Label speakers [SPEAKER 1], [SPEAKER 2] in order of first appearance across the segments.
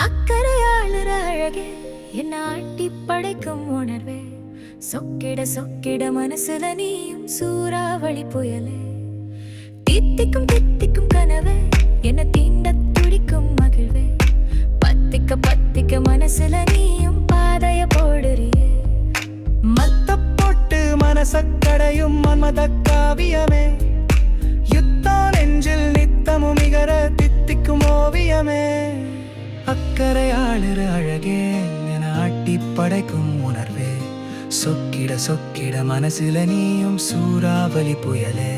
[SPEAKER 1] அக்கறையாளுற அழகே என்ன ஆட்டி படைக்கும் உணர்வே. சொக்கிட சொக்கிட மனசுல நீயும் சூறாவளி புயலே. தித்திக்கும் தித்திக்கும் கனவே என்ன தீண்ட துடிக்கும் மகிழ்வே. பத்திக்க பத்திக்க மனசுல நீயும் பாதைய போடுறியே.
[SPEAKER 2] மத்த போட்டு மனசக்கடையும் மன்மத காவியமே. யுத்தம் நெஞ்சில் நித்தமும் நிகர தித்திக்கும் ஓவியமே. அக்கறை ஆளுற அழகே என ஆட்டி படைக்கும் உணர்வே. சொக்கிட சொக்கிட மனசுல நீயும் சூறாவளி புயலே.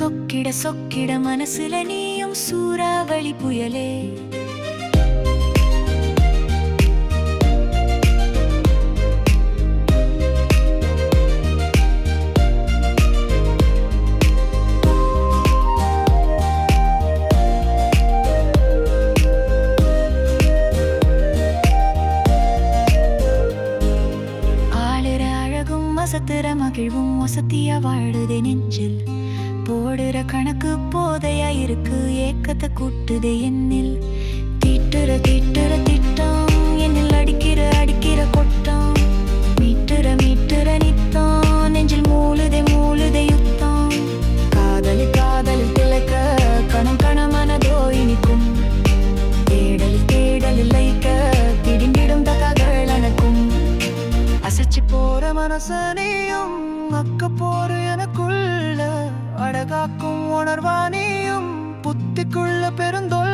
[SPEAKER 1] சொக்கிட சொக்கிட மனசுல நீயும் சூறாவளி புயலே. மகிழ்வும் வசதியா வாழுதே நெஞ்சில். போடுற கணக்கு போதையா இருக்கு. ஏக்கத்தை கூட்டுதே என்னில். திட்டுற திட்டுற திட்டம் என்னில் அடிக்கிற அடிக்கிற கொட்டம். மீட்டுற மீட்டுற நித்தம் நெஞ்சில் மூழுதை மூழுதை யுத்தம். காதலி காதலி திளைக்க கணம் கணமனதோ இனிக்கும். தேடல் தேடல் இல்லைக்க திடிங்கிடும் தககள் எனக்கும்
[SPEAKER 2] அசைச்சு போற மனசனையும் எனக்குள்ள அழகாக்கும் உணர்வானியும் புத்திக்குள்ள பெருந்தோல்